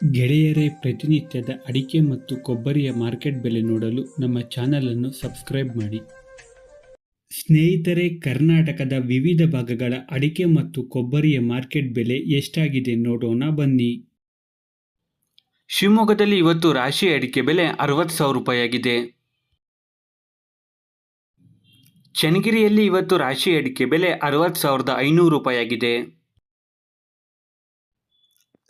ಗೆಳೆಯರೇ, ಪ್ರತಿನಿತ್ಯದ ಅಡಿಕೆ ಮತ್ತು ಕೊಬ್ಬರಿಯ ಮಾರ್ಕೆಟ್ ಬೆಲೆ ನೋಡಲು ನಮ್ಮ ಚಾನಲನ್ನು ಸಬ್ಸ್ಕ್ರೈಬ್ ಮಾಡಿ. ಸ್ನೇಹಿತರೆ, ಕರ್ನಾಟಕದ ವಿವಿಧ ಭಾಗಗಳ ಅಡಿಕೆ ಮತ್ತು ಕೊಬ್ಬರಿಯ ಮಾರ್ಕೆಟ್ ಬೆಲೆ ಎಷ್ಟಾಗಿದೆ ನೋಡೋಣ ಬನ್ನಿ. ಶಿವಮೊಗ್ಗದಲ್ಲಿ ಇವತ್ತು ರಾಶಿ ಅಡಿಕೆ ಬೆಲೆ ಅರವತ್ತು ಸಾವಿರ ರೂಪಾಯಿಯಾಗಿದೆ. ಚನ್ನಗಿರಿಯಲ್ಲಿ ಇವತ್ತು ರಾಶಿ ಅಡಿಕೆ ಬೆಲೆ ಅರವತ್ತು ಸಾವಿರದ ಐನೂರು ರೂಪಾಯಿಯಾಗಿದೆ.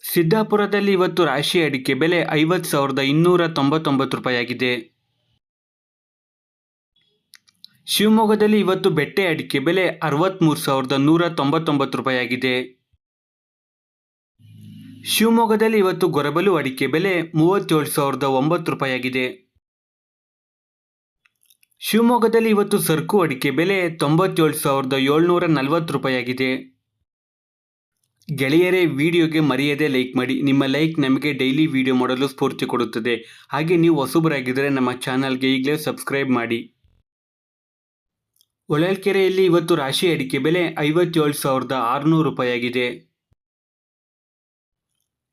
ಸಿದ್ದಾಪುರದಲ್ಲಿ ಇವತ್ತು ರಾಶಿ ಅಡಿಕೆ ಬೆಲೆ ಐವತ್ತು ಸಾವಿರದ ಇನ್ನೂರ ತೊಂಬತ್ತೊಂಬತ್ತು ರೂಪಾಯಿಯಾಗಿದೆ. ಶಿವಮೊಗ್ಗದಲ್ಲಿ ಇವತ್ತು ಬೆಟ್ಟೆ ಅಡಿಕೆ ಬೆಲೆ ಅರವತ್ತ್ಮೂರು ಸಾವಿರದ ನೂರ ತೊಂಬತ್ತೊಂಬತ್ತು ರೂಪಾಯಿಯಾಗಿದೆ. ಶಿವಮೊಗ್ಗದಲ್ಲಿ ಇವತ್ತು ಗೊರಬಲು ಅಡಿಕೆ ಬೆಲೆ ಮೂವತ್ತೇಳು ಸಾವಿರದ ಒಂಬತ್ತು ರೂಪಾಯಿಯಾಗಿದೆ. ಶಿವಮೊಗ್ಗದಲ್ಲಿ ಇವತ್ತು ಸರ್ಕು ಅಡಿಕೆ ಬೆಲೆ ತೊಂಬತ್ತೇಳು ಸಾವಿರದ ಏಳ್ನೂರ ನಲವತ್ತು ರೂಪಾಯಿಯಾಗಿದೆ. ಗೆಳೆಯರೇ ವಿಡಿಯೋಗೆ ಮರೆಯದೆ ಲೈಕ್ ಮಾಡಿ. ನಿಮ್ಮ ಲೈಕ್ ನಮಗೆ ಡೈಲಿ ವಿಡಿಯೋ ಮಾಡಲು ಸ್ಫೂರ್ತಿ ಕೊಡುತ್ತದೆ. ಹಾಗೆ ನೀವು ಹೊಸಬರಾಗಿದ್ದರೆ ನಮ್ಮ ಚಾನಲ್ಗೆ ಈಗಲೇ ಸಬ್ಸ್ಕ್ರೈಬ್ ಮಾಡಿ. ಹೊಳಲ್ಕೆರೆಯಲ್ಲಿ ಇವತ್ತು ರಾಶಿ ಅಡಿಕೆ ಬೆಲೆ ಐವತ್ತೇಳು ಸಾವಿರದ ಆರುನೂರು ರೂಪಾಯಿಯಾಗಿದೆ.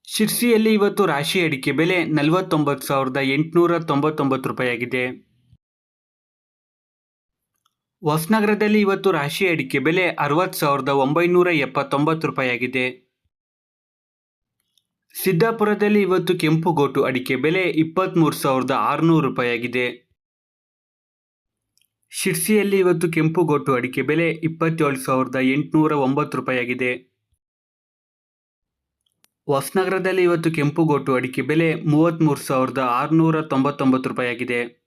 ಶಿರ್ಸಿಯಲ್ಲಿ ಇವತ್ತು ರಾಶಿ ಅಡಿಕೆ ಬೆಲೆ ನಲವತ್ತೊಂಬತ್ತು ಸಾವಿರದ ಎಂಟುನೂರ ತೊಂಬತ್ತೊಂಬತ್ತು ರೂಪಾಯಿಯಾಗಿದೆ. ಹೊಸನಗರದಲ್ಲಿ ಇವತ್ತು ರಾಶಿ ಅಡಿಕೆ ಬೆಲೆ ಅರವತ್ತು ಸಾವಿರದ ಒಂಬೈನೂರ ಎಪ್ಪತ್ತೊಂಬತ್ತು ರೂಪಾಯಿಯಾಗಿದೆ. ಸಿದ್ದಾಪುರದಲ್ಲಿ ಇವತ್ತು ಕೆಂಪುಗೋಟು ಅಡಿಕೆ ಬೆಲೆ ಇಪ್ಪತ್ತ್ಮೂರು ಸಾವಿರದ ಆರುನೂರು ರೂಪಾಯಿಯಾಗಿದೆ. ಶಿರ್ಸಿಯಲ್ಲಿ ಇವತ್ತು ಕೆಂಪುಗೋಟು ಅಡಿಕೆ ಬೆಲೆ ಇಪ್ಪತ್ತೇಳು ಸಾವಿರದ ಎಂಟುನೂರ ಒಂಬತ್ತು ರೂಪಾಯಿಯಾಗಿದೆ. ಹೊಸನಗರದಲ್ಲಿ ಇವತ್ತು ಕೆಂಪುಗೋಟು ಅಡಿಕೆ ಬೆಲೆ ಮೂವತ್ತ್ಮೂರು ಸಾವಿರದ ಆರುನೂರ ತೊಂಬತ್ತೊಂಬತ್ತು ರೂಪಾಯಿಯಾಗಿದೆ.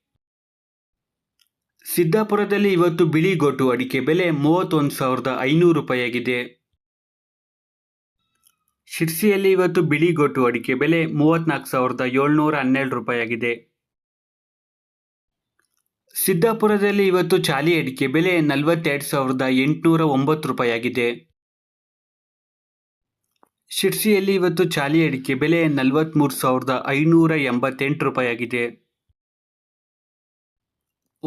ಸಿದ್ದಾಪುರದಲ್ಲಿ ಇವತ್ತು ಬಿಳಿ ಗೋಟು ಅಡಿಕೆ ಬೆಲೆ ಮೂವತ್ತೊಂದು ಸಾವಿರದ ಐನೂರು ರೂಪಾಯಿಯಾಗಿದೆ. ಶಿರ್ಸಿಯಲ್ಲಿ ಇವತ್ತು ಬಿಳಿ ಗೊಟ್ಟು ಅಡಿಕೆ ಬೆಲೆ ಮೂವತ್ತ್ನಾಲ್ಕು ಸಾವಿರದ ಏಳ್ನೂರ ಹನ್ನೆರಡು ರೂಪಾಯಿಯಾಗಿದೆ. ಸಿದ್ದಾಪುರದಲ್ಲಿ ಇವತ್ತು ಚಾಲಿ ಅಡಿಕೆ ಬೆಲೆ ನಲವತ್ತೆರಡು ಸಾವಿರದ ಎಂಟುನೂರ ಒಂಬತ್ತು ರೂಪಾಯಿಯಾಗಿದೆ. ಶಿರ್ಸಿಯಲ್ಲಿ ಇವತ್ತು ಚಾಲಿ ಅಡಿಕೆ ಬೆಲೆ ನಲವತ್ತ್ಮೂರು ಸಾವಿರದ ಐನೂರ ಎಂಬತ್ತೆಂಟು ರೂಪಾಯಿಯಾಗಿದೆ.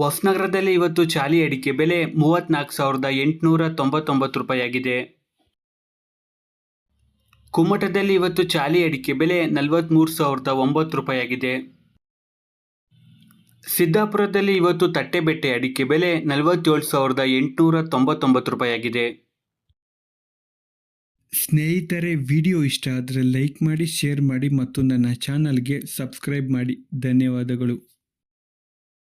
ಹೊಸನಗರದಲ್ಲಿ ಇವತ್ತು ಚಾಲಿ ಅಡಿಕೆ ಬೆಲೆ ಮೂವತ್ತ್ನಾಲ್ಕು ಸಾವಿರದ ಎಂಟುನೂರ ತೊಂಬತ್ತೊಂಬತ್ತು ರೂಪಾಯಿಯಾಗಿದೆ. ಕುಮ್ಮಟದಲ್ಲಿ ಇವತ್ತು ಚಾಲಿ ಅಡಿಕೆ ಬೆಲೆ ನಲವತ್ತ್ಮೂರು ಸಾವಿರದ ಒಂಬತ್ತು ರೂಪಾಯಿಯಾಗಿದೆ. ಸಿದ್ದಾಪುರದಲ್ಲಿ ಇವತ್ತು ತಟ್ಟೆಬೆಟ್ಟೆ ಅಡಿಕೆ ಬೆಲೆ ನಲವತ್ತೇಳು ಸಾವಿರದ ಎಂಟುನೂರ ತೊಂಬತ್ತೊಂಬತ್ತು ರೂಪಾಯಿಯಾಗಿದೆ. ಸ್ನೇಹಿತರೆ, ವಿಡಿಯೋ ಇಷ್ಟ ಆದರೆ ಲೈಕ್ ಮಾಡಿ, ಶೇರ್ ಮಾಡಿ ಮತ್ತು ನನ್ನ ಚಾನಲ್ಗೆ ಸಬ್ಸ್ಕ್ರೈಬ್ ಮಾಡಿ. ಧನ್ಯವಾದಗಳು.